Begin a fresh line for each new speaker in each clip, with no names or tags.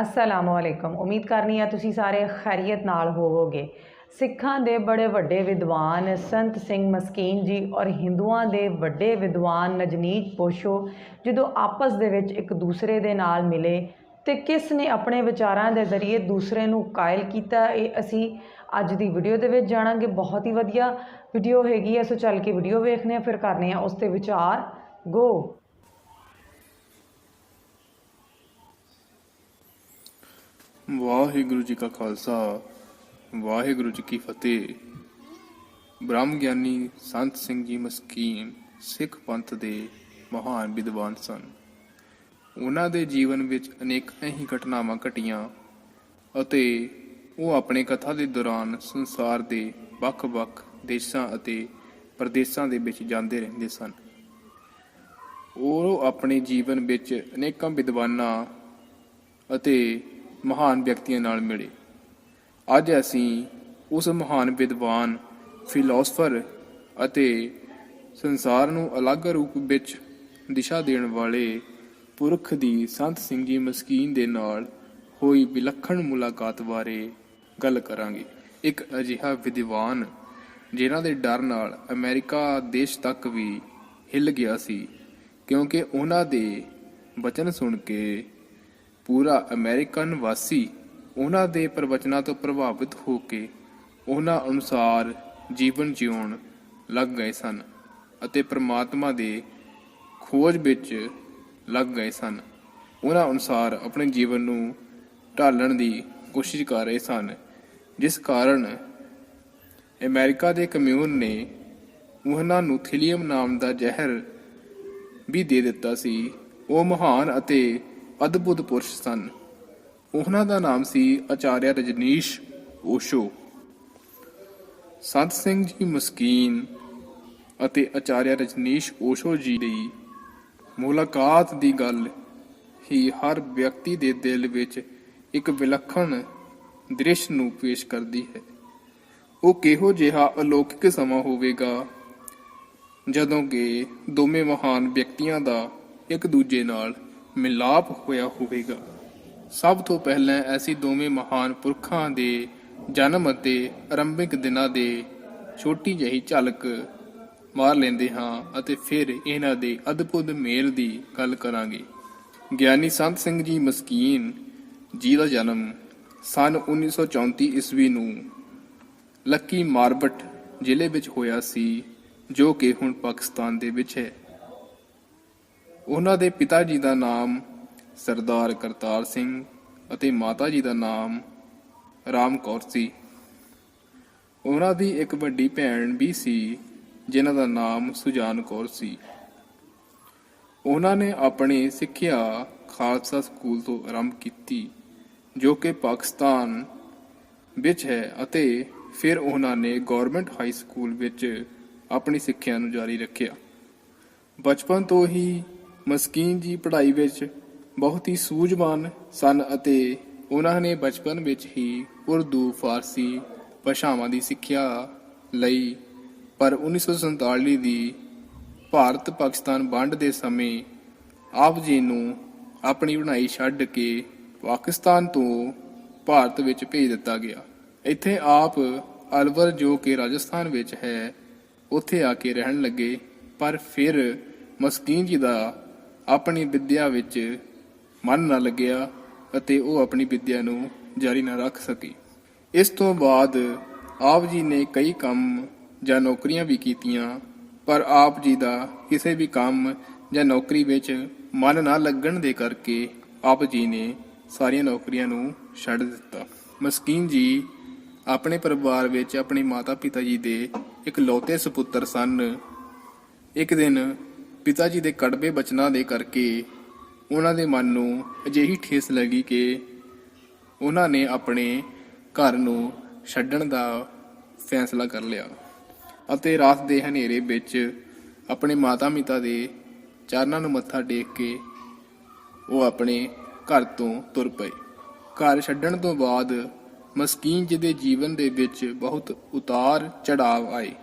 ਅਸਲਾਮ ਅਲੈਕਮ ਉਮੀਦ ਕਰਨੀ ਆ ਤੁਸੀਂ ਸਾਰੇ ਖੈਰੀਅਤ ਨਾਲ ਹੋਵੋਗੇ। ਸਿੱਖਾਂ ਦੇ ਬੜੇ ਵੱਡੇ ਵਿਦਵਾਨ ਸੰਤ ਸਿੰਘ ਮਸਕੀਨ ਜੀ ਔਰ ਹਿੰਦੂਆਂ ਦੇ ਵੱਡੇ ਵਿਦਵਾਨ ਨਜਨੀਤ ਪੋਸ਼ੋ ਜਦੋਂ ਆਪਸ ਦੇ ਵਿੱਚ ਇੱਕ ਦੂਸਰੇ ਦੇ ਨਾਲ ਮਿਲੇ ਤੇ ਕਿਸ ਨੇ ਆਪਣੇ ਵਿਚਾਰਾਂ ਦੇ ਜ਼ਰੀਏ ਦੂਸਰੇ ਨੂੰ ਕਾਇਲ ਕੀਤਾ, ਇਹ ਅਸੀਂ ਅੱਜ ਦੀ ਵੀਡੀਓ ਦੇ ਵਿੱਚ ਜਾਣਾਂਗੇ। ਬਹੁਤ ਹੀ ਵਧੀਆ ਵੀਡੀਓ ਹੈਗੀ ਹੈ ਸੋ ਚੱਲ ਕੇ ਵੀਡੀਓ ਵੇਖਨੇ ਆ, ਫਿਰ ਕਰਨੇ ਆ ਉਸ ਤੇ ਵਿਚਾਰ। ਗੋ
ਵਾਹਿਗੁਰੂ ਜੀ ਕਾ ਖਾਲਸਾ, ਵਾਹਿਗੁਰੂ ਜੀ ਕੀ ਫਤਿਹ। ਬ੍ਰਹਮ ਗਿਆਨੀ ਸੰਤ ਸਿੰਘ ਜੀ ਮਸਕੀਨ, ਸਿੱਖ ਪੰਥ ਦੇ ਮਹਾਨ ਵਿਦਵਾਨ ਸਨ। ਉਹਨਾਂ ਦੇ ਜੀਵਨ ਵਿੱਚ ਅਨੇਕਾਂ ਹੀ ਘਟਨਾਵਾਂ ਘਟੀਆਂ ਅਤੇ ਉਹ ਆਪਣੇ ਕਥਾ ਦੇ ਦੌਰਾਨ ਸੰਸਾਰ ਦੇ ਵੱਖ-ਵੱਖ ਦੇਸ਼ਾਂ ਅਤੇ ਪ੍ਰਦੇਸ਼ਾਂ ਦੇ ਵਿੱਚ ਜਾਂਦੇ ਰਹਿੰਦੇ ਸਨ। ਉਹ ਆਪਣੇ ਜੀਵਨ ਵਿੱਚ ਅਨੇਕਾਂ ਵਿਦਵਾਨਾਂ ਅਤੇ ਮਹਾਨ ਵਿਅਕਤੀਆਂ ਨਾਲ ਮਿਲੇ। ਅੱਜ ਅਸੀਂ ਉਸ ਮਹਾਨ ਵਿਦਵਾਨ, ਫਿਲਾਸਫਰ ਅਤੇ ਸੰਸਾਰ ਨੂੰ ਅਲੱਗ ਰੂਪ ਵਿੱਚ ਦਿਸ਼ਾ ਦੇਣ ਵਾਲੇ ਪੁਰਖ ਦੀ ਸੰਤ ਸਿੰਘ ਜੀ ਮਸਕੀਨ ਦੇ ਨਾਲ ਹੋਈ ਵਿਲੱਖਣ ਮੁਲਾਕਾਤ ਬਾਰੇ ਗੱਲ ਕਰਾਂਗੇ। ਇੱਕ ਅਜਿਹਾ ਵਿਦਵਾਨ ਜਿਨ੍ਹਾਂ ਦੇ ਡਰ ਨਾਲ ਅਮਰੀਕਾ ਦੇਸ਼ ਤੱਕ ਵੀ ਹਿੱਲ ਗਿਆ ਸੀ, ਕਿਉਂਕਿ ਉਹਨਾਂ ਦੇ ਬਚਨ ਸੁਣ ਕੇ ਪੂਰਾ ਅਮਰੀਕਨ ਵਾਸੀ ਉਹਨਾਂ ਦੇ ਪ੍ਰਵਚਨਾਂ ਤੋਂ ਪ੍ਰਭਾਵਿਤ ਹੋ ਕੇ ਉਹਨਾਂ ਅਨੁਸਾਰ ਜੀਵਨ ਜਿਉਣ ਲੱਗ ਗਏ ਸਨ ਅਤੇ ਪ੍ਰਮਾਤਮਾ ਦੇ ਖੋਜ ਵਿੱਚ ਲੱਗ ਗਏ ਸਨ। ਉਹਨਾਂ ਅਨੁਸਾਰ ਆਪਣੇ ਜੀਵਨ ਨੂੰ ਢਾਲਣ ਦੀ ਕੋਸ਼ਿਸ਼ ਕਰ ਰਹੇ ਸਨ, ਜਿਸ ਕਾਰਨ ਅਮਰੀਕਾ ਦੇ ਕਮਿਊਨ ਨੇ ਉਹਨਾਂ ਨੂੰ ਥੀਲੀਅਮ ਨਾਮ ਦਾ ਜ਼ਹਿਰ ਵੀ ਦੇ ਦਿੱਤਾ ਸੀ। ਉਹ ਮਹਾਨ ਅਤੇ ਅਦਭੁਤ ਪੁਰਸ਼ ਸਨ। ਉਹਨਾਂ ਦਾ ਨਾਮ ਸੀ ਆਚਾਰਿਆ ਰਜਨੀਸ਼ ਓਸ਼ੋ। ਸੰਤ ਸਿੰਘ ਜੀ ਮਸਕੀਨ ਅਤੇ ਆਚਾਰਿਆ ਰਜਨੀਸ਼ ਓਸ਼ੋ ਜੀ ਦੀ ਮੁਲਾਕਾਤ ਦੀ ਗੱਲ ਹੀ ਹਰ ਵਿਅਕਤੀ ਦੇ ਦਿਲ ਵਿੱਚ ਇੱਕ ਵਿਲੱਖਣ ਦ੍ਰਿਸ਼ ਨੂੰ ਪੇਸ਼ ਕਰਦੀ ਹੈ। ਉਹ ਕਿਹੋ ਜਿਹਾ ਅਲੌਕਿਕ ਸਮਾਂ ਹੋਵੇਗਾ ਜਦੋਂ ਕਿ ਦੋਵੇਂ ਮਹਾਨ ਵਿਅਕਤੀਆਂ ਦਾ ਇੱਕ ਦੂਜੇ ਨਾਲ ਮਿਲਾਪ ਹੋਇਆ ਹੋਵੇਗਾ। ਸਭ ਤੋਂ ਪਹਿਲਾਂ ਐਸੀ ਦੋਵੇਂ ਮਹਾਨ ਪੁਰਖਾਂ ਦੇ ਜਨਮ ਅਤੇ ਆਰੰਭਿਕ ਦਿਨਾਂ ਦੇ ਛੋਟੀ ਜਿਹੀ ਝਲਕ ਮਾਰ ਲੈਂਦੇ ਹਾਂ ਅਤੇ ਫਿਰ ਇਹਨਾਂ ਦੇ ਅਦਭੁਤ ਮੇਲ ਦੀ ਗੱਲ ਕਰਾਂਗੇ। ਗਿਆਨੀ ਸੰਤ ਸਿੰਘ ਜੀ ਮਸਕੀਨ ਜੀ ਦਾ ਜਨਮ ਸਨ 1934 ਈਸਵੀ ਨੂੰ ਲੱਕੀ ਮਾਰਬਟ ਜ਼ਿਲ੍ਹੇ ਵਿੱਚ ਹੋਇਆ ਸੀ, ਜੋ ਕਿ ਹੁਣ ਪਾਕਿਸਤਾਨ ਦੇ ਵਿੱਚ ਹੈ। ਉਹਨਾਂ ਦੇ ਪਿਤਾ ਜੀ ਦਾ ਨਾਮ ਸਰਦਾਰ ਕਰਤਾਰ ਸਿੰਘ ਅਤੇ ਮਾਤਾ ਜੀ ਦਾ ਨਾਮ ਰਾਮ ਕੌਰ ਸੀ। ਉਹਨਾਂ ਦੀ ਇੱਕ ਵੱਡੀ ਭੈਣ ਵੀ ਸੀ, ਜਿਨ੍ਹਾਂ ਦਾ ਨਾਮ ਸੁਜਾਨ ਕੌਰ ਸੀ। ਉਹਨਾਂ ਨੇ ਆਪਣੀ ਸਿੱਖਿਆ ਖਾਲਸਾ ਸਕੂਲ ਤੋਂ ਆਰੰਭ ਕੀਤੀ, ਜੋ ਕਿ ਪਾਕਿਸਤਾਨ ਵਿੱਚ ਹੈ ਅਤੇ ਫਿਰ ਉਹਨਾਂ ਨੇ ਗਵਰਨਮੈਂਟ ਹਾਈ ਸਕੂਲ ਵਿੱਚ ਆਪਣੀ ਸਿੱਖਿਆ ਨੂੰ ਜਾਰੀ ਰੱਖਿਆ। ਬਚਪਨ ਤੋਂ ਹੀ ਮਸਕੀਨ ਜੀ ਪੜ੍ਹਾਈ ਵਿੱਚ ਬਹੁਤ ਹੀ ਸੂਝਵਾਨ ਸਨ ਅਤੇ ਉਹਨਾਂ ਨੇ ਬਚਪਨ ਵਿੱਚ ਹੀ ਉਰਦੂ, ਫਾਰਸੀ ਭਾਸ਼ਾਵਾਂ ਦੀ ਸਿੱਖਿਆ ਲਈ ਪਰ 1947 ਦੀ ਭਾਰਤ ਪਾਕਿਸਤਾਨ ਵੰਡ ਦੇ ਸਮੇਂ ਆਪ ਜੀ ਨੂੰ ਆਪਣੀ ਬਣਾਈ ਛੱਡ ਕੇ ਪਾਕਿਸਤਾਨ ਤੋਂ ਭਾਰਤ ਵਿੱਚ ਭੇਜ ਦਿੱਤਾ ਗਿਆ। ਇੱਥੇ ਆਪ ਅਲਵਰ ਜੋ ਕਿ ਰਾਜਸਥਾਨ ਵਿੱਚ ਹੈ, ਉੱਥੇ ਆ ਕੇ ਰਹਿਣ ਲੱਗੇ, ਪਰ ਫਿਰ ਮਸਕੀਨ ਜੀ ਦਾ ਆਪਣੀ ਵਿੱਦਿਆ ਵਿੱਚ ਮਨ ਨਾ ਲੱਗਿਆ ਅਤੇ ਉਹ ਆਪਣੀ ਵਿੱਦਿਆ ਨੂੰ ਜਾਰੀ ਨਾ ਰੱਖ ਸਕੀ। ਇਸ ਤੋਂ ਬਾਅਦ ਆਪ ਜੀ ਨੇ ਕਈ ਕੰਮ ਜਾਂ ਨੌਕਰੀਆਂ ਵੀ ਕੀਤੀਆਂ, ਪਰ ਆਪ ਜੀ ਦਾ ਕਿਸੇ ਵੀ ਕੰਮ ਜਾਂ ਨੌਕਰੀ ਵਿੱਚ ਮਨ ਨਾ ਲੱਗਣ ਦੇ ਕਰਕੇ ਆਪ ਜੀ ਨੇ ਸਾਰੀਆਂ ਨੌਕਰੀਆਂ ਨੂੰ ਛੱਡ ਦਿੱਤਾ। ਮਸਕੀਨ ਜੀ ਆਪਣੇ ਪਰਿਵਾਰ ਵਿੱਚ ਆਪਣੇ ਮਾਤਾ ਪਿਤਾ ਜੀ ਦੇ ਇੱਕ ਲੌਤੇ ਸੁਪੁੱਤਰ ਸਨ। ਇੱਕ ਦਿਨ ਪਿਤਾ ਜੀ ਦੇ ਕੜਵੇ ਬਚਨਾਂ ਦੇ ਕਰਕੇ ਉਹਨਾਂ ਦੇ ਮਨ ਨੂੰ ਅਜਿਹੀ ਠੇਸ ਲੱਗੀ ਕਿ ਉਹਨਾਂ ਨੇ ਆਪਣੇ ਘਰ ਨੂੰ ਛੱਡਣ ਦਾ ਫੈਸਲਾ ਕਰ ਲਿਆ ਅਤੇ ਰਾਤ ਦੇ ਹਨੇਰੇ ਵਿੱਚ ਆਪਣੇ ਮਾਤਾ-ਪਿਤਾ ਦੇ ਚਰਨਾਂ ਨੂੰ ਮੱਥਾ ਟੇਕ ਕੇ ਉਹ ਆਪਣੇ ਘਰ ਤੋਂ ਤੁਰ ਪਏ। ਘਰ ਛੱਡਣ ਤੋਂ ਬਾਅਦ ਮਸਕੀਨ ਜੀ ਦੇ ਜੀਵਨ ਦੇ ਵਿੱਚ ਬਹੁਤ ਉਤਾਰ ਚੜਾਵ ਆਏ।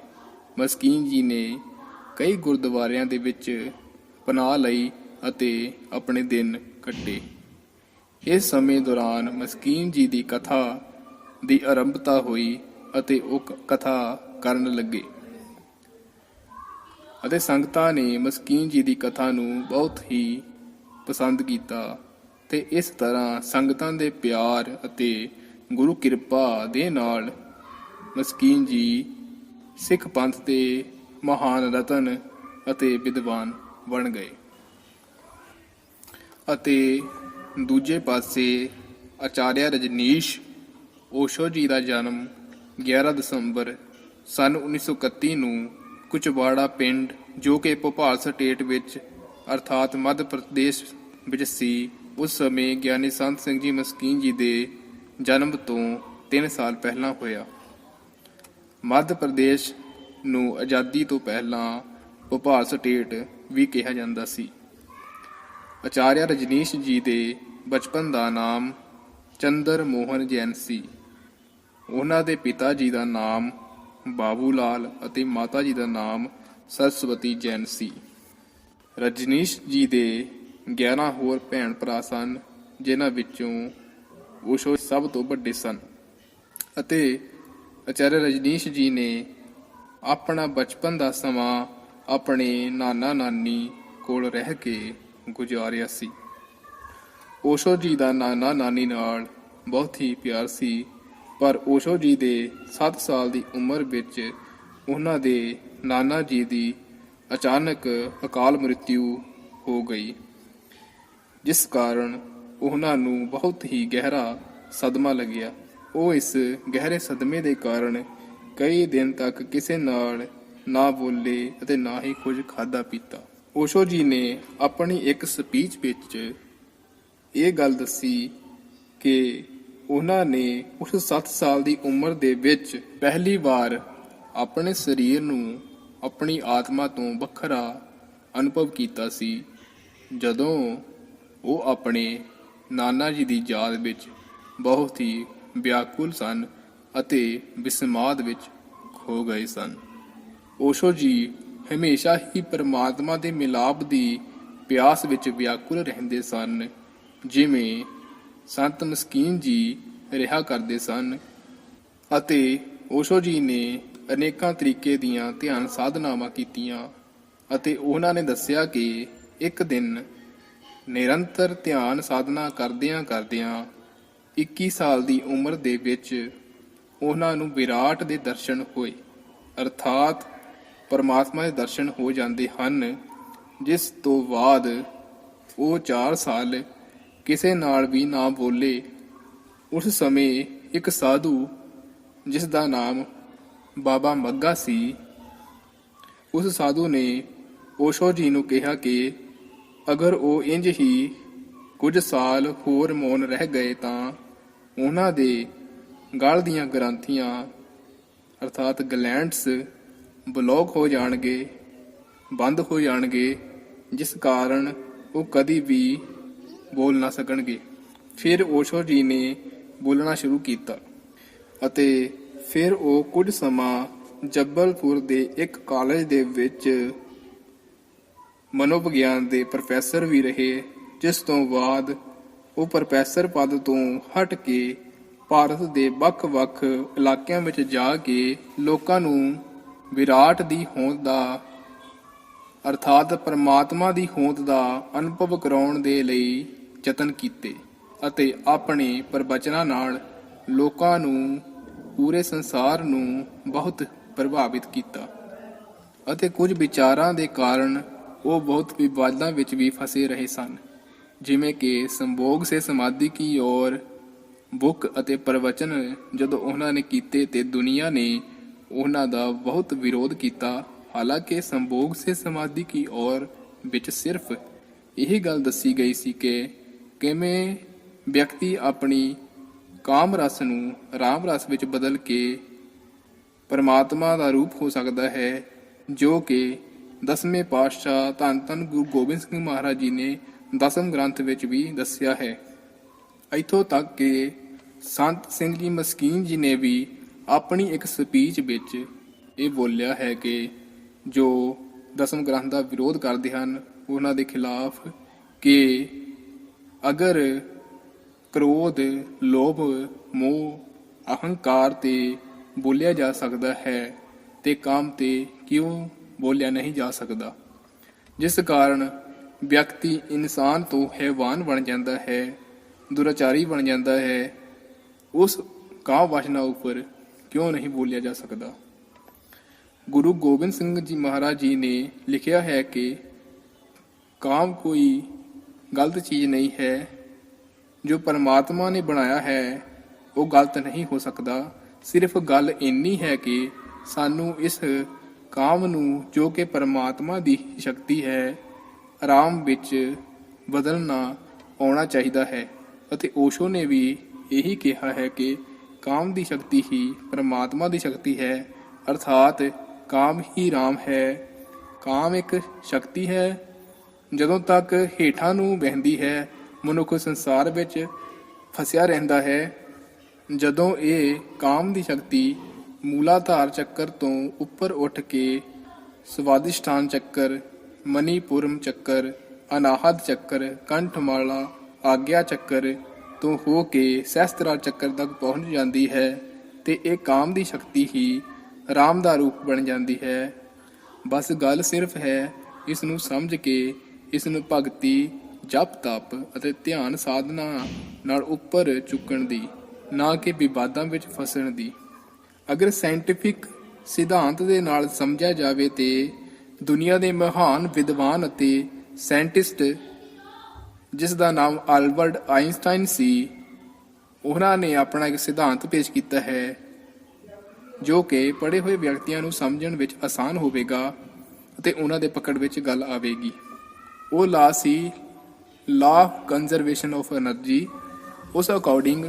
ਮਸਕੀਨ ਜੀ ਨੇ ਕਈ ਗੁਰਦੁਆਰਿਆਂ ਦੇ ਵਿੱਚ ਪਨਾਹ ਲਈ ਅਤੇ ਆਪਣੇ ਦਿਨ ਕੱਟੇ। ਇਸ ਸਮੇਂ ਦੌਰਾਨ ਮਸਕੀਨ ਜੀ ਦੀ ਕਥਾ ਦੀ ਆਰੰਭਤਾ ਹੋਈ ਅਤੇ ਉਹ ਕ- ਕਥਾ ਕਰਨ ਲੱਗੇ। ਅਤੇ ਸੰਗਤਾਂ ਨੇ ਮਸਕੀਨ ਜੀ ਦੀ ਕਥਾ ਨੂੰ ਬਹੁਤ ਹੀ ਪਸੰਦ ਕੀਤਾ ਤੇ ਇਸ ਤਰ੍ਹਾਂ ਸੰਗਤਾਂ ਦੇ ਪਿਆਰ ਅਤੇ ਗੁਰੂ ਕਿਰਪਾ ਦੇ ਨਾਲ ਮਸਕੀਨ ਜੀ ਸਿੱਖ ਪੰਥ ਦੇ ਮਹਾਨ ਰਤਨ ਅਤੇ ਵਿਦਵਾਨ ਬਣ ਗਏ। ਅਤੇ ਦੂਜੇ ਪਾਸੇ ਆਚਾਰਿਆ ਰਜਨੀਸ਼ ਓਸ਼ੋ ਜੀ ਦਾ ਜਨਮ 11 ਦਸੰਬਰ ਸਨ 1931 ਨੂੰ ਕੁਚਵਾੜਾ ਪਿੰਡ, ਜੋ ਕਿ ਭੋਪਾਲ ਸਟੇਟ ਵਿੱਚ, ਅਰਥਾਤ ਮੱਧ ਪ੍ਰਦੇਸ਼ ਵਿੱਚ ਸੀ, ਉਸ ਸਮੇਂ ਗਿਆਨੀ ਸੰਤ ਸਿੰਘ ਜੀ ਮਸਕੀਨ ਜੀ ਦੇ ਜਨਮ ਤੋਂ 3 ਸਾਲ ਪਹਿਲਾਂ ਹੋਇਆ। ਮੱਧ ਪ੍ਰਦੇਸ਼ ਨੂੰ ਆਜ਼ਾਦੀ ਤੋਂ ਪਹਿਲਾਂ ਭੋਪਾਲ ਸਟੇਟ ਵੀ ਕਿਹਾ ਜਾਂਦਾ ਸੀ। ਆਚਾਰਿਆ ਰਜਨੀਸ਼ ਜੀ ਦੇ ਬਚਪਨ ਦਾ ਨਾਮ ਚੰਦਰ ਮੋਹਨ ਜੈਨ ਸੀ। ਉਹਨਾਂ ਦੇ ਪਿਤਾ ਜੀ ਦਾ ਨਾਮ ਬਾਬੂ ਲਾਲ ਅਤੇ ਮਾਤਾ ਜੀ ਦਾ ਨਾਮ ਸਰਸਵਤੀ ਜੈਨ ਸੀ। ਰਜਨੀਸ਼ ਜੀ ਦੇ 11 ਹੋਰ ਭੈਣ ਭਰਾ ਸਨ, ਜਿਨ੍ਹਾਂ ਵਿੱਚੋਂ ਓਸ਼ੋ ਸਭ ਤੋਂ ਵੱਡੇ ਸਨ ਅਤੇ ਆਚਾਰਿਆ ਰਜਨੀਸ਼ ਜੀ ਨੇ ਆਪਣਾ ਬਚਪਨ ਦਾ ਸਮਾਂ ਆਪਣੇ ਨਾਨਾ ਨਾਨੀ ਕੋਲ ਰਹਿ ਕੇ ਗੁਜ਼ਾਰਿਆ ਸੀ। ਓਸ਼ੋ ਜੀ ਦਾ ਨਾਨਾ ਨਾਨੀ ਨਾਲ ਬਹੁਤ ਹੀ ਪਿਆਰ ਸੀ, ਪਰ ਓਸ਼ੋ ਜੀ ਦੇ 7 ਸਾਲ ਦੀ ਉਮਰ ਵਿੱਚ ਉਹਨਾਂ ਦੇ ਨਾਨਾ ਜੀ ਦੀ ਅਚਾਨਕ ਅਕਾਲ ਮ੍ਰਿਤਿੂ ਹੋ ਗਈ, ਜਿਸ ਕਾਰਨ ਉਹਨਾਂ ਨੂੰ ਬਹੁਤ ਹੀ ਗਹਿਰਾ ਸਦਮਾ ਲੱਗਿਆ। ਉਹ ਇਸ ਗਹਿਰੇ ਸਦਮੇ ਦੇ ਕਾਰਨ ਕਈ ਦਿਨ ਤੱਕ ਕਿਸੇ ਨਾਲ ਨਾ ਬੋਲੇ ਅਤੇ ਨਾ ਹੀ ਕੁਝ ਖਾਦਾ ਪੀਤਾ। ਓਸ਼ੋ ਜੀ ਨੇ ਆਪਣੀ ਇੱਕ ਸਪੀਚ ਵਿੱਚ ਇਹ ਗੱਲ ਦੱਸੀ ਕਿ ਉਹਨਾਂ ਨੇ ਉਸ 7 ਸਾਲ ਦੀ ਉਮਰ ਦੇ ਵਿੱਚ ਪਹਿਲੀ ਵਾਰ ਆਪਣੇ ਸਰੀਰ ਨੂੰ ਆਪਣੀ ਆਤਮਾ ਤੋਂ ਵੱਖਰਾ ਅਨੁਭਵ ਕੀਤਾ ਸੀ, ਜਦੋਂ ਉਹ ਆਪਣੇ ਨਾਨਾ ਜੀ ਦੀ ਯਾਦ ਵਿੱਚ ਬਹੁਤ ਹੀ ਵਿਆਕੁਲ ਸਨ ਅਤੇ ਵਿਸਮਾਦ ਵਿੱਚ ਖੋ ਗਏ ਸਨ। ਓਸ਼ੋ ਜੀ ਹਮੇਸ਼ਾ ਹੀ ਪਰਮਾਤਮਾ ਦੇ ਮਿਲਾਪ ਦੀ ਪਿਆਸ ਵਿੱਚ ਵਿਆਕੁਲ ਰਹਿੰਦੇ ਸਨ, ਜਿਵੇਂ ਸੰਤ ਮਸਕੀਨ ਜੀ ਰਿਹਾ ਕਰਦੇ ਸਨ ਅਤੇ ਓਸ਼ੋ ਜੀ ਨੇ ਅਨੇਕਾਂ ਤਰੀਕੇ ਦੀਆਂ ਧਿਆਨ ਸਾਧਨਾਵਾਂ ਕੀਤੀਆਂ ਅਤੇ ਉਹਨਾਂ ਨੇ ਦੱਸਿਆ ਕਿ ਇੱਕ ਦਿਨ ਨਿਰੰਤਰ ਧਿਆਨ ਸਾਧਨਾ ਕਰਦਿਆਂ ਕਰਦਿਆਂ 21 ਸਾਲ ਦੀ ਉਮਰ ਦੇ ਵਿੱਚ ਉਹਨਾਂ ਨੂੰ ਵਿਰਾਟ ਦੇ ਦਰਸ਼ਨ ਹੋਏ। ਅਰਥਾਤ ਪਰਮਾਤਮਾ ਦੇ ਦਰਸ਼ਨ ਹੋ ਜਾਂਦੇ ਹਨ, ਜਿਸ ਤੋਂ ਬਾਅਦ ਉਹ 4 ਸਾਲ ਕਿਸੇ ਨਾਲ ਵੀ ਨਾ ਬੋਲੇ। ਉਸ ਸਮੇਂ ਇੱਕ ਸਾਧੂ, ਜਿਸ ਦਾ ਨਾਮ ਬਾਬਾ ਮੱਗਾ ਸੀ, ਉਸ ਸਾਧੂ ਨੇ ਓਸ਼ੋ ਜੀ ਨੂੰ ਕਿਹਾ ਕਿ ਅਗਰ ਉਹ ਇੰਜ ਹੀ ਕੁਝ ਸਾਲ ਹੋਰ ਮੌਨ ਰਹਿ ਗਏ ਤਾਂ ਉਹਨਾਂ ਦੇ ਗਲ ਦੀਆਂ ਗ੍ਰੰਥੀਆਂ, ਅਰਥਾਤ ਗਲੈਂਡਸ, ਬਲੌਕ ਹੋ ਜਾਣਗੇ, ਬੰਦ ਹੋ ਜਾਣਗੇ, ਜਿਸ ਕਾਰਨ ਉਹ ਕਦੀ ਵੀ ਬੋਲ ਨਾ ਸਕਣਗੇ। ਫਿਰ ਓਸ਼ੋ ਜੀ ਨੇ ਬੋਲਣਾ ਸ਼ੁਰੂ ਕੀਤਾ ਅਤੇ ਫਿਰ ਉਹ ਕੁਝ ਸਮਾਂ ਜੱਬਲਪੁਰ ਦੇ ਇੱਕ ਕਾਲਜ ਦੇ ਵਿੱਚ ਮਨੋਵਿਗਿਆਨ ਦੇ ਪ੍ਰੋਫੈਸਰ ਵੀ ਰਹੇ, ਜਿਸ ਤੋਂ ਬਾਅਦ ਉਹ ਪ੍ਰੋਫੈਸਰ ਪਦ ਤੋਂ ਹਟ ਕੇ ਭਾਰਤ ਦੇ ਵੱਖ-ਵੱਖ ਇਲਾਕਿਆਂ ਵਿੱਚ ਜਾ ਕੇ ਲੋਕਾਂ ਨੂੰ ਵਿਰਾਟ ਦੀ ਹੋਂਦ ਦਾ, ਅਰਥਾਤ ਪਰਮਾਤਮਾ ਦੀ ਹੋਂਦ ਦਾ ਅਨੁਭਵ ਕਰਾਉਣ ਦੇ ਲਈ ਯਤਨ ਕੀਤੇ ਅਤੇ ਆਪਣੇ ਪ੍ਰਵਚਨਾਂ ਨਾਲ ਲੋਕਾਂ ਨੂੰ, ਪੂਰੇ ਸੰਸਾਰ ਨੂੰ ਬਹੁਤ ਪ੍ਰਭਾਵਿਤ ਕੀਤਾ ਅਤੇ ਕੁਝ ਵਿਚਾਰਾਂ ਦੇ ਕਾਰਨ ਉਹ ਬਹੁਤ ਵਿਵਾਦਾਂ ਵਿੱਚ ਵੀ ਫਸੇ ਰਹੇ ਸਨ, ਜਿਵੇਂ ਕਿ ਸੰਭੋਗ ਸੇ ਸਮਾਧੀ ਕੀ ਔਰ ਬੁੱਕ ਅਤੇ ਪ੍ਰਵਚਨ ਜਦੋਂ ਉਹਨਾਂ ਨੇ ਕੀਤੇ ਤੇ ਦੁਨੀਆ ਨੇ ਉਹਨਾਂ ਦਾ ਬਹੁਤ ਵਿਰੋਧ ਕੀਤਾ, ਹਾਲਾਂਕਿ ਸੰਭੋਗ ਸੇ ਸਮਾਧੀ ਕੀ ਔਰ ਵਿੱਚ ਸਿਰਫ ਇਹ ਗੱਲ ਦੱਸੀ ਗਈ ਸੀ ਕਿ ਕਿਵੇਂ ਵਿਅਕਤੀ ਆਪਣੀ ਕਾਮ ਰਸ ਨੂੰ ਰਾਮ ਰਸ ਵਿੱਚ ਬਦਲ ਕੇ ਪਰਮਾਤਮਾ ਦਾ ਰੂਪ ਹੋ ਸਕਦਾ ਹੈ, ਜੋ ਕਿ ਦਸਵੇਂ ਪਾਤਸ਼ਾਹ ਧੰਨ ਧੰਨ ਗੁਰੂ ਗੋਬਿੰਦ ਸਿੰਘ ਮਹਾਰਾਜ ਜੀ ਨੇ ਦਸਮ ਗ੍ਰੰਥ ਵਿੱਚ ਵੀ ਦੱਸਿਆ ਹੈ। ਇੱਥੋਂ ਤੱਕ ਕਿ ਸੰਤ ਸਿੰਘ ਜੀ ਮਸਕੀਨ ਜੀ ਨੇ ਵੀ ਆਪਣੀ ਇੱਕ ਸਪੀਚ ਵਿੱਚ ਇਹ ਬੋਲਿਆ ਹੈ ਕਿ ਜੋ ਦਸਮ ਗ੍ਰੰਥ ਦਾ ਵਿਰੋਧ ਕਰਦੇ ਹਨ, ਉਹਨਾਂ ਦੇ ਖਿਲਾਫ ਕਿ ਅਗਰ ਕ੍ਰੋਧ, ਲੋਭ, ਮੋਹ, ਅਹੰਕਾਰ ਤੇ ਬੋਲਿਆ ਜਾ ਸਕਦਾ ਹੈ ਤੇ ਕਾਮ ਤੇ ਕਿਉਂ ਬੋਲਿਆ ਨਹੀਂ ਜਾ ਸਕਦਾ? ਜਿਸ ਕਾਰਨ ਵਿਅਕਤੀ ਇਨਸਾਨ ਤੋਂ ਹੈਵਾਨ ਬਣ ਜਾਂਦਾ ਹੈ, ਦੁਰਾਚਾਰੀ ਬਣ ਜਾਂਦਾ ਹੈ ਉਸ ਕਾਮ ਵਾਸਨਾ ਉੱਪਰ ਕਿਉਂ ਨਹੀਂ ਬੋਲਿਆ ਜਾ ਸਕਦਾ? ਗੁਰੂ ਗੋਬਿੰਦ ਸਿੰਘ ਜੀ ਮਹਾਰਾਜ ਜੀ ਨੇ ਲਿਖਿਆ ਹੈ ਕਿ ਕਾਮ ਕੋਈ ਗਲਤ ਚੀਜ਼ ਨਹੀਂ ਹੈ। ਜੋ ਪਰਮਾਤਮਾ ਨੇ ਬਣਾਇਆ ਹੈ, ਉਹ ਗਲਤ ਨਹੀਂ ਹੋ ਸਕਦਾ। ਸਿਰਫ ਗੱਲ ਇੰਨੀ ਹੈ ਕਿ ਸਾਨੂੰ ਇਸ ਕਾਮ ਨੂੰ ਜੋ ਕਿ ਪਰਮਾਤਮਾ ਦੀ ਸ਼ਕਤੀ ਹੈ, ਆਰਾਮ ਵਿੱਚ ਬਦਲਣਾ ਆਉਣਾ ਚਾਹੀਦਾ ਹੈ ਅਤੇ ਓਸ਼ੋ ਨੇ ਵੀ ਇਹੀ ਕਿਹਾ ਹੈ ਕਿ ਕਾਮ ਦੀ ਸ਼ਕਤੀ ਹੀ ਪਰਮਾਤਮਾ ਦੀ ਸ਼ਕਤੀ ਹੈ, ਅਰਥਾਤ ਕਾਮ ਹੀ ਰਾਮ ਹੈ। ਕਾਮ ਇੱਕ ਸ਼ਕਤੀ ਹੈ, ਜਦੋਂ ਤੱਕ ਹੇਠਾਂ ਨੂੰ ਵਹਿੰਦੀ ਹੈ, ਮਨੁੱਖ ਸੰਸਾਰ ਵਿੱਚ ਫਸਿਆ ਰਹਿੰਦਾ ਹੈ। ਜਦੋਂ ਇਹ ਕਾਮ ਦੀ ਸ਼ਕਤੀ ਮੂਲਾਧਾਰ ਚੱਕਰ ਤੋਂ ਉੱਪਰ ਉੱਠ ਕੇ ਸਵਾਦਿਸ਼ਠਾਨ ਚੱਕਰ, ਮਨੀਪੁਰਮ ਚੱਕਰ, ਅਨਾਹਦ ਚੱਕਰ, ਕੰਠਮਾਲਾ, ਆਗਿਆ ਚੱਕਰ ਤੋਂ ਹੋ ਕੇ ਸਹਸਤਰਾ ਚੱਕਰ ਤੱਕ ਪਹੁੰਚ ਜਾਂਦੀ ਹੈ ਤੇ ਇਹ ਕਾਮ ਦੀ ਸ਼ਕਤੀ ਹੀ ਰਾਮ ਦਾ ਰੂਪ ਬਣ ਜਾਂਦੀ ਹੈ। ਬਸ ਗੱਲ ਸਿਰਫ ਹੈ ਇਸ ਨੂੰ ਸਮਝ ਕੇ ਇਸ ਨੂੰ ਭਗਤੀ ਜਪ ਤਪ ਅਤੇ ਧਿਆਨ ਸਾਧਨਾ ਨਾਲ ਉੱਪਰ ਚੁੱਕਣ ਦੀ, ਨਾ ਕਿ ਵਿਵਾਦਾਂ ਵਿੱਚ ਫਸਣ ਦੀ। ਅਗਰ ਸਾਇੰਟਿਫਿਕ ਸਿਧਾਂਤ ਦੇ ਨਾਲ ਸਮਝਿਆ ਜਾਵੇ ਤੇ ਦੁਨੀਆ ਦੇ ਮਹਾਨ ਵਿਦਵਾਨ ਅਤੇ ਸਾਇੰਟਿਸਟ ਜਿਸ ਦਾ ਨਾਮ ਆਲਬਰਟ ਆਇਨਸਟਾਈਨ ਸੀ, ਉਹਨਾਂ ਨੇ ਆਪਣਾ ਇੱਕ ਸਿਧਾਂਤ ਪੇਸ਼ ਕੀਤਾ ਹੈ, ਜੋ ਕਿ ਪੜ੍ਹੇ ਹੋਏ ਵਿਅਕਤੀਆਂ ਨੂੰ ਸਮਝਣ ਵਿੱਚ ਆਸਾਨ ਹੋਵੇਗਾ ਅਤੇ ਉਹਨਾਂ ਦੇ ਪਕੜ ਵਿੱਚ ਗੱਲ ਆਵੇਗੀ। ਉਹ law C law of conservation of energy ਉਸ ਅਕੋਰਡਿੰਗ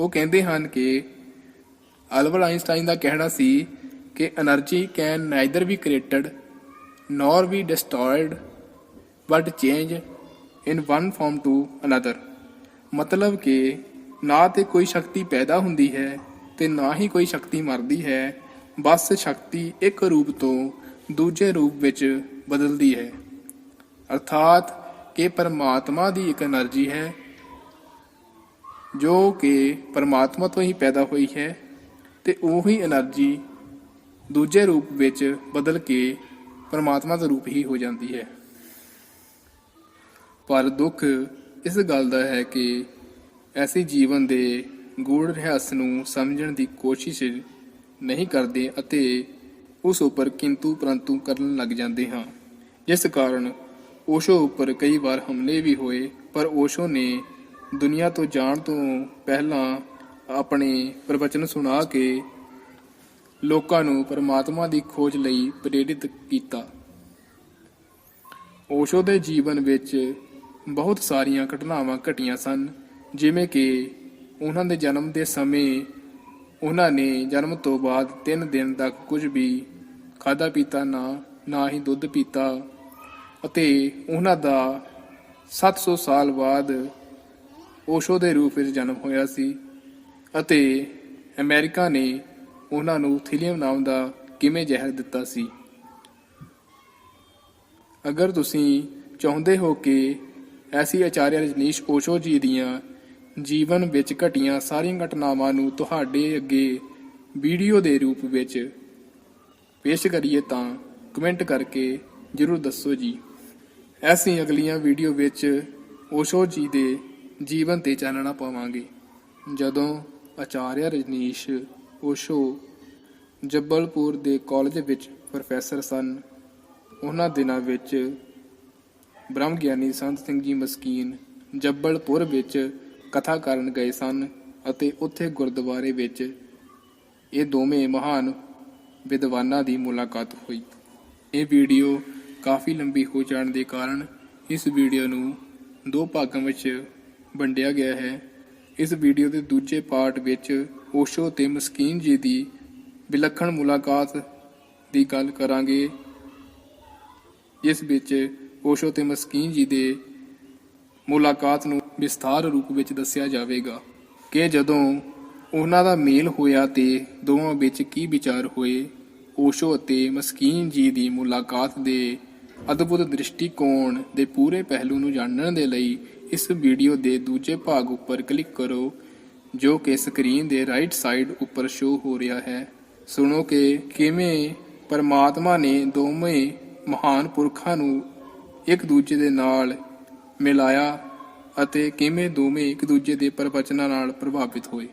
ਉਹ ਕਹਿੰਦੇ ਹਨ ਕਿ ਆਲਬਰਟ ਆਇਨਸਟਾਈਨ ਦਾ ਕਹਿਣਾ ਸੀ ਕਿ energy can neither be created nor be destroyed but change in one form to another ਮਤਲਬ ਕਿ ਨਾ ਤੇ ਕੋਈ ਸ਼ਕਤੀ ਪੈਦਾ ਹੁੰਦੀ ਹੈ ਤੇ ਨਾ ਹੀ ਕੋਈ ਸ਼ਕਤੀ ਮਰਦੀ ਹੈ, ਬਸ ਸ਼ਕਤੀ ਇੱਕ ਰੂਪ ਤੋਂ ਦੂਜੇ ਰੂਪ ਵਿੱਚ ਬਦਲਦੀ ਹੈ। ਅਰਥਾਤ ਕਿ ਪਰਮਾਤਮਾ ਦੀ ਇੱਕ એનર્ਜੀ ਹੈ, ਜੋ ਕਿ ਪਰਮਾਤਮਾ ਤੋਂ ਹੀ ਪੈਦਾ ਹੋਈ ਹੈ ਤੇ ਉਹੀ એનર્ਜੀ ਦੂਜੇ ਰੂਪ ਵਿੱਚ ਬਦਲ ਕੇ ਪਰਮਾਤਮਾ ਦਾ ਰੂਪ ਹੀ ਹੋ ਜਾਂਦੀ ਹੈ। ਪਰ ਦੁੱਖ ਇਸ ਗੱਲ ਦਾ ਹੈ ਕਿ ਐਸੇ ਜੀਵਨ ਦੇ ਗੂੜ ਰਹੱਸ ਨੂੰ ਸਮਝਣ ਦੀ ਕੋਸ਼ਿਸ਼ ਨਹੀਂ ਕਰਦੇ ਅਤੇ ਉਸ ਉੱਪਰ ਕਿੰਤੂ ਪਰੰਤੂ ਕਰਨ ਲੱਗ ਜਾਂਦੇ ਹਾਂ। ਜਿਸ ਕਾਰਨ ਓਸ਼ੋ ਉੱਪਰ ਕਈ ਵਾਰ ਹਮਲੇ ਵੀ ਹੋਏ, ਪਰ ਓਸ਼ੋ ਨੇ ਦੁਨੀਆ ਤੋਂ ਜਾਣ ਤੋਂ ਪਹਿਲਾਂ ਆਪਣੇ ਪ੍ਰਵਚਨ ਸੁਣਾ ਕੇ ਲੋਕਾਂ ਨੂੰ ਪਰਮਾਤਮਾ ਦੀ ਖੋਜ ਲਈ ਪ੍ਰੇਰਿਤ ਕੀਤਾ। ਓਸ਼ੋ ਦੇ ਜੀਵਨ ਵਿੱਚ ਬਹੁਤ ਸਾਰੀਆਂ ਘਟਨਾਵਾਂ ਘਟੀਆਂ ਸਨ, ਜਿਵੇਂ ਕਿ ਉਹਨਾਂ ਦੇ ਜਨਮ ਦੇ ਸਮੇਂ ਉਹਨਾਂ ਨੇ ਜਨਮ ਤੋਂ ਬਾਅਦ 3 ਦਿਨ ਤੱਕ ਕੁਝ ਵੀ ਖਾਦਾ ਪੀਤਾ ਨਾ ਨਾ ਹੀ ਦੁੱਧ ਪੀਤਾ ਅਤੇ ਉਹਨਾਂ ਦਾ 700 ਸਾਲ ਬਾਅਦ ਓਸ਼ੋ ਦੇ ਰੂਪ ਵਿੱਚ ਜਨਮ ਹੋਇਆ ਸੀ ਅਤੇ ਅਮਰੀਕਾ ਨੇ ਉਹਨਾਂ ਨੂੰ ਥੀਲੀਅਮ ਨਾਮ ਦਾ ਕਿਵੇਂ ਜ਼ਹਿਰ ਦਿੱਤਾ ਸੀ। ਅਗਰ ਤੁਸੀਂ ਚਾਹੁੰਦੇ ਹੋ ਕਿ ਐਸੀ ਆਚਾਰਿਆ ਰਜਨੀਸ਼ ਓਸ਼ੋ ਜੀ ਦੀਆਂ ਜੀਵਨ ਵਿੱਚ ਘਟੀਆਂ ਸਾਰੀਆਂ ਘਟਨਾਵਾਂ ਨੂੰ ਤੁਹਾਡੇ ਅੱਗੇ ਵੀਡੀਓ ਦੇ ਰੂਪ ਵਿੱਚ ਪੇਸ਼ ਕਰੀਏ ਤਾਂ ਕਮੈਂਟ ਕਰਕੇ ਜਰੂਰ ਦੱਸੋ ਜੀ। ਐਸੀ ਅਗਲੀਆਂ ਵੀਡੀਓ ਵਿੱਚ ਓਸ਼ੋ ਜੀ ਦੇ ਜੀਵਨ ਤੇ ਚਾਨਣਾ ਪਾਵਾਂਗੇ। ਜਦੋਂ ਆਚਾਰਿਆ ਰਜਨੀਸ਼ ਓਸ਼ੋ ਜੱਬਲਪੁਰ ਦੇ ਕਾਲਜ ਵਿੱਚ ਪ੍ਰੋਫੈਸਰ ਸਨ, ਉਹਨਾਂ ਦਿਨਾਂ ਵਿੱਚ ਬ੍ਰਹਮ ਗਿਆਨੀ ਸੰਤ ਸਿੰਘ ਜੀ ਮਸਕੀਨ ਜੱਬਲਪੁਰ ਵਿੱਚ ਕਥਾ ਕਰਨ ਗਏ ਸਨ ਅਤੇ ਉੱਥੇ ਗੁਰਦੁਆਰੇ ਵਿੱਚ ਇਹ ਦੋਵੇਂ ਮਹਾਨ ਵਿਦਵਾਨਾਂ ਦੀ ਮੁਲਾਕਾਤ ਹੋਈ। ਇਹ ਵੀਡੀਓ ਕਾਫੀ ਲੰਬੀ ਹੋ ਜਾਣ ਦੇ ਕਾਰਨ ਇਸ ਵੀਡੀਓ ਨੂੰ ਦੋ ਭਾਗਾਂ ਵਿੱਚ ਵੰਡਿਆ ਗਿਆ ਹੈ। ਇਸ ਵੀਡੀਓ ਦੇ ਦੂਜੇ ਪਾਰਟ ਵਿੱਚ ਓਸ਼ੋ ਤੇ ਮਸਕੀਨ ਜੀ ਦੀ ਵਿਲੱਖਣ ਮੁਲਾਕਾਤ ਦੀ ਗੱਲ ਕਰਾਂਗੇ। ਇਸ ਵਿੱਚ ਓਸ਼ੋ ਤੇ ਮਸਕੀਨ ਜੀ ਦੇ ਮੁਲਾਕਾਤ ਨੂੰ ਵਿਸਥਾਰ ਰੂਪ ਵਿੱਚ ਦੱਸਿਆ ਜਾਵੇਗਾ ਕਿ ਜਦੋਂ ਉਹਨਾਂ ਦਾ ਮੇਲ ਹੋਇਆ ਤੇ ਦੋਵਾਂ ਵਿੱਚ ਕੀ ਵਿਚਾਰ ਹੋਏ ਓਸ਼ੋ ਅਤੇ ਮਸਕੀਨ ਜੀ ਦੀ ਮੁਲਾਕਾਤ ਦੇ ਅਦਭੁਤ ਦ੍ਰਿਸ਼ਟੀਕੋਣ ਦੇ ਪੂਰੇ ਪਹਿਲੂ ਨੂੰ ਜਾਣਨ ਦੇ ਲਈ ਇਸ ਵੀਡੀਓ ਦੇ ਦੂਜੇ ਭਾਗ ਉੱਪਰ ਕਲਿੱਕ ਕਰੋ, ਜੋ ਕਿ ਸਕਰੀਨ ਦੇ ਰਾਈਟ ਸਾਈਡ ਉੱਪਰ ਸ਼ੋ ਹੋ ਰਿਹਾ ਹੈ। ਸੁਣੋ ਕਿ ਕਿਵੇਂ ਪਰਮਾਤਮਾ ਨੇ ਦੋਵੇਂ ਮਹਾਨ ਪੁਰਖਾਂ ਨੂੰ ਇੱਕ ਦੂਜੇ ਦੇ ਨਾਲ ਮਿਲਾਇਆ ਅਤੇ ਕਿਵੇਂ ਦੋਵੇਂ ਇੱਕ ਦੂਜੇ ਦੇ ਪ੍ਰਵਚਨਾਂ ਨਾਲ ਪ੍ਰਭਾਵਿਤ ਹੋਏ।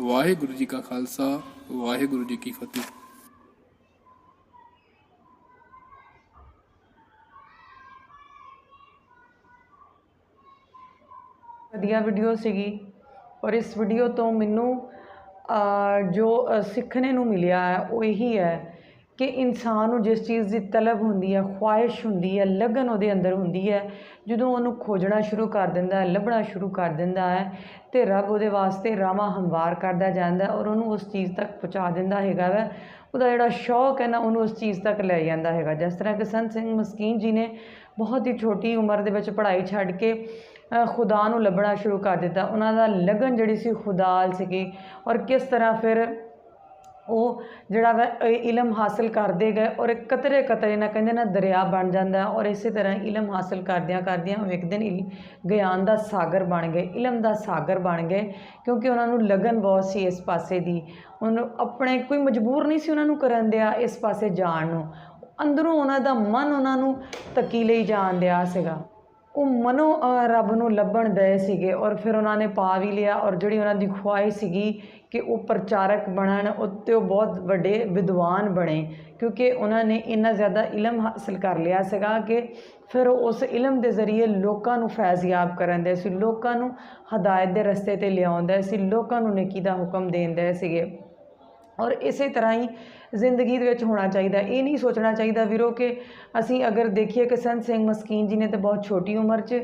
ਵਾਹਿਗੁਰੂ ਜੀ ਕਾ ਖਾਲਸਾ ਵਾਹਿਗੁਰੂ ਜੀ ਕੀ ਫਤਿਹ।
ਵਧੀਆ ਵੀਡੀਓ ਸੀਗੀ ਔਰ ਇਸ ਵੀਡੀਓ ਤੋਂ ਮੈਨੂੰ ਜੋ ਅ, ਸਿੱਖਣੇ ਨੂੰ ਮਿਲਿਆ ਹੈ ਉਹ ਇਹੀ ਹੈ ਕਿ ਇਨਸਾਨ ਨੂੰ ਜਿਸ ਚੀਜ਼ ਦੀ ਤਲਬ ਹੁੰਦੀ ਹੈ ਖੁਆਇਸ਼ ਹੁੰਦੀ ਹੈ, ਲਗਨ ਉਹਦੇ ਅੰਦਰ ਹੁੰਦੀ ਹੈ, ਜਦੋਂ ਉਹਨੂੰ ਖੋਜਣਾ ਸ਼ੁਰੂ ਕਰ ਦਿੰਦਾ ਹੈ, ਲੱਭਣਾ ਸ਼ੁਰੂ ਕਰ ਦਿੰਦਾ ਹੈ ਤੇ ਰੱਬ ਉਹਦੇ ਵਾਸਤੇ ਰਾਵਾਂ ਹਮਵਾਰ ਕਰਦਾ ਜਾਂਦਾ ਔਰ ਉਹਨੂੰ ਉਸ ਚੀਜ਼ ਤੱਕ ਪਹੁੰਚਾ ਦਿੰਦਾ ਹੈਗਾ ਵੈ। ਉਹਦਾ ਜਿਹੜਾ ਸ਼ੌਕ ਹੈ ਨਾ, ਉਹਨੂੰ ਉਸ ਚੀਜ਼ ਤੱਕ ਲੈ ਜਾਂਦਾ ਹੈਗਾ। ਜਿਸ ਤਰ੍ਹਾਂ ਕਿ ਸੰਤ ਸਿੰਘ ਮਸਕੀਨ ਜੀ ਨੇ ਬਹੁਤ ਹੀ ਛੋਟੀ ਉਮਰ ਦੇ ਵਿੱਚ ਪੜ੍ਹਾਈ ਛੱਡ ਕੇ ਖੁਦਾ ਨੂੰ ਲੱਭਣਾ ਸ਼ੁਰੂ ਕਰ ਦਿੱਤਾ। ਉਹਨਾਂ ਦਾ ਲਗਨ ਜਿਹੜੀ ਸੀ ਖੁਦਾ ਸੀਗੀ ਔਰ ਕਿਸ ਤਰ੍ਹਾਂ ਫਿਰ ਉਹ ਜਿਹੜਾ ਵੈ ਇਹ ਇਲਮ ਹਾਸਲ ਕਰਦੇ ਗਏ ਔਰ ਕਤਰੇ ਕਤਰੇ ਨਾਲ ਕਹਿੰਦੇ ਨਾ ਦਰਿਆ ਬਣ ਜਾਂਦਾ ਔਰ ਇਸੇ ਤਰ੍ਹਾਂ ਇਲਮ ਹਾਸਲ ਕਰਦਿਆਂ ਕਰਦਿਆਂ ਉਹ ਇੱਕ ਦਿਨ ਇਲ- ਗਿਆਨ ਦਾ ਸਾਗਰ ਬਣ ਗਏ, ਇਲਮ ਦਾ ਸਾਗਰ ਬਣ ਗਏ ਕਿਉਂਕਿ ਉਹਨਾਂ ਨੂੰ ਲਗਨ ਬਹੁਤ ਸੀ ਇਸ ਪਾਸੇ ਦੀ। ਉਹਨੂੰ ਆਪਣੇ ਕੋਈ ਮਜਬੂਰ ਨਹੀਂ ਸੀ ਉਹਨਾਂ ਨੂੰ ਕਰਨ ਦਿਆ ਇਸ ਪਾਸੇ ਜਾਣ ਨੂੰ। ਅੰਦਰੋਂ ਉਹਨਾਂ ਦਾ ਮਨ ਉਹਨਾਂ ਨੂੰ ਤੱਕੀ ਲਈ ਜਾਣ ਦਿਆ ਸੀਗਾ। ਉਹ ਮਨੋਂ ਰੱਬ ਨੂੰ ਲੱਭਣ ਦਏ ਸੀਗੇ ਔਰ ਫਿਰ ਉਹਨਾਂ ਨੇ ਪਾ ਵੀ ਲਿਆ ਔਰ ਜਿਹੜੀ ਉਹਨਾਂ ਦੀ ਖੁਆਇਸ਼ ਸੀਗੀ ਕਿ ਉਹ ਪ੍ਰਚਾਰਕ ਬਣਨ ਉੱਤੇ ਉਹ ਬਹੁਤ ਵੱਡੇ ਵਿਦਵਾਨ ਬਣੇ ਕਿਉਂਕਿ ਉਹਨਾਂ ਨੇ ਇੰਨਾ ਜ਼ਿਆਦਾ ਇਲਮ ਹਾਸਲ ਕਰ ਲਿਆ ਸੀਗਾ ਕਿ ਫਿਰ ਉਹ ਉਸ ਇਲਮ ਦੇ ਜ਼ਰੀਏ ਲੋਕਾਂ ਨੂੰ ਫੈਜ਼ਯਾਬ ਕਰਨ ਦੇ ਸੀ, ਲੋਕਾਂ ਨੂੰ ਹਦਾਇਤ ਦੇ ਰਸਤੇ ਤੇ ਲਿਆਉਂਦੇ ਸੀ, ਲੋਕਾਂ ਨੂੰ ਨੇਕੀ ਦਾ ਹੁਕਮ ਦੇਂਦੇ ਸੀਗੇ। ਔਰ ਇਸੇ ਤਰ੍ਹਾਂ ਹੀ ਜ਼ਿੰਦਗੀ ਦੇ ਵਿੱਚ ਹੋਣਾ ਚਾਹੀਦਾ। ਇਹ ਨਹੀਂ ਸੋਚਣਾ ਚਾਹੀਦਾ ਵੀਰੋ ਕਿ ਅਸੀਂ ਅਗਰ ਦੇਖੀਏ ਕਿ ਸੰਤ ਸਿੰਘ ਮਸਕੀਨ ਜੀ ਨੇ ਤਾਂ ਬਹੁਤ ਛੋਟੀ ਉਮਰ 'ਚ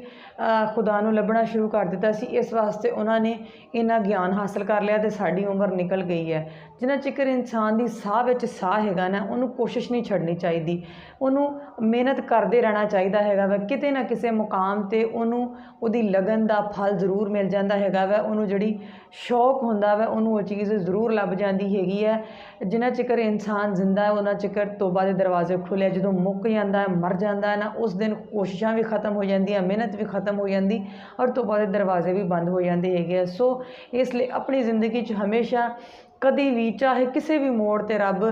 ਖੁਦਾ ਨੂੰ ਲੱਭਣਾ ਸ਼ੁਰੂ ਕਰ ਦਿੱਤਾ ਸੀ। ਇਸ ਵਾਸਤੇ ਉਹਨਾਂ ਨੇ ਇੰਨਾ ਗਿਆਨ ਹਾਸਲ ਕਰ ਲਿਆ ਤੇ ਸਾਡੀ ਉਮਰ ਨਿਕਲ ਗਈ ਹੈ। ਜਿੰਨਾ ਚਿਕਰ ਇਨਸਾਨ ਦੀ ਸਾਹ ਵਿੱਚ ਸਾਹ ਹੈਗਾ ਨਾ, ਉਹਨੂੰ ਕੋਸ਼ਿਸ਼ ਨਹੀਂ ਛੱਡਣੀ ਚਾਹੀਦੀ। ਉਹਨੂੰ ਮਿਹਨਤ ਕਰਦੇ ਰਹਿਣਾ ਚਾਹੀਦਾ ਹੈਗਾ ਵਾ। ਕਿਤੇ ਨਾ ਕਿਸੇ ਮੁਕਾਮ ਤੇ ਉਹਨੂੰ, ਉਹਦੀ ਲਗਨ ਦਾ ਫਲ ਜ਼ਰੂਰ ਮਿਲ ਜਾਂਦਾ ਹੈਗਾ ਵਾ। ਉਹਨੂੰ ਜਿਹੜੀ ਸ਼ੌਕ ਹੁੰਦਾ ਵਾ, ਉਹਨੂੰ ਉਹ ਚੀਜ਼ ਜ਼ਰੂਰ ਲੱਭ ਜਾਂਦੀ ਹੈਗੀ ਹੈ ਜਿੰਨਾ ਚਿਕਰ ਇਨਸਾਨ ਜ਼ਿੰਦਾ ਹੈ, ਉਹਨਾਂ ਚਿਕਰ ਤੋਬਾ ਦੇ ਦਰਵਾਜ਼ੇ ਖੁੱਲੇ ਜਦੋਂ ਮੁੱਕ ਜਾਂਦਾ ਹੈ, ਮਰ ਜਾਂਦਾ ਹੈ ਨਾ, ਉਸ ਦਿਨ ਕੋਸ਼ਿਸ਼ਾਂ ਵੀ ਖਤਮ ਹੋ ਜਾਂਦੀਆਂ, ਮਿਹਨਤ ਵੀ ਖਤਮ ਹੋ ਜਾਂਦੀ ਔਰ ਤੋਬਾ ਦੇ ਦਰਵਾਜ਼ੇ ਵੀ ਬੰਦ ਹੋ ਜਾਂਦੇ ਹੈਗੇ ਆ। ਸੋ ਇਸ ਲਈ ਆਪਣੀ ਜ਼ਿੰਦਗੀ 'ਚ ਹਮੇਸ਼ਾ ਕਦੇ ਵੀ ਚਾਹੇ ਕਿਸੇ ਵੀ ਮੋੜ ਤੇ ਰੱਬ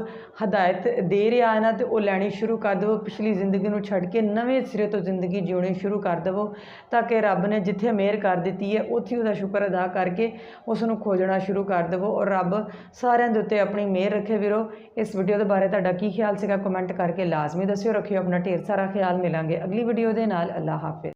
ਹਦਾਇਤ ਦੇ ਰਿਹਾ ਹੈ ਨਾ, ਤੇ ਉਹ ਲੈਣੀ ਸ਼ੁਰੂ ਕਰ ਦੇਵੋ, ਪਿਛਲੀ ਜ਼ਿੰਦਗੀ ਨੂੰ ਛੱਡ ਕੇ ਨਵੇਂ ਸਿਰੇ ਤੋਂ ਜ਼ਿੰਦਗੀ ਜਿਉਣੀ ਸ਼ੁਰੂ ਕਰ ਦੇਵੋ, ਤਾਂ ਕਿ ਰੱਬ ਨੇ ਜਿੱਥੇ ਮਿਹਰ ਕਰ ਦਿੱਤੀ ਹੈ, ਉੱਥੇ ਉਹਦਾ ਸ਼ੁਕਰ ਅਦਾ ਕਰਕੇ ਉਸ ਨੂੰ ਖੋਜਣਾ ਸ਼ੁਰੂ ਕਰ ਦੇਵੋ। ਔਰ ਰੱਬ ਸਾਰਿਆਂ ਦੇ ਉੱਤੇ ਆਪਣੀ ਮਿਹਰ ਰੱਖੇ ਵੀਰੋ। ਇਸ ਵੀਡੀਓ ਦੇ ਬਾਰੇ ਤੁਹਾਡਾ ਕੀ ਖਿਆਲ ਸੀਗਾ ਕਮੈਂਟ ਕਰਕੇ ਲਾਜ਼ਮੀ ਦੱਸਿਓ। ਰੱਖਿਓ ਆਪਣਾ ਢੇਰ ਸਾਰਾ ਖਿਆਲ। ਮਿਲਾਂਗੇ ਅਗਲੀ ਵੀਡੀਓ ਦੇ ਨਾਲ। ਅੱਲਾ ਹਾਫਿਜ਼।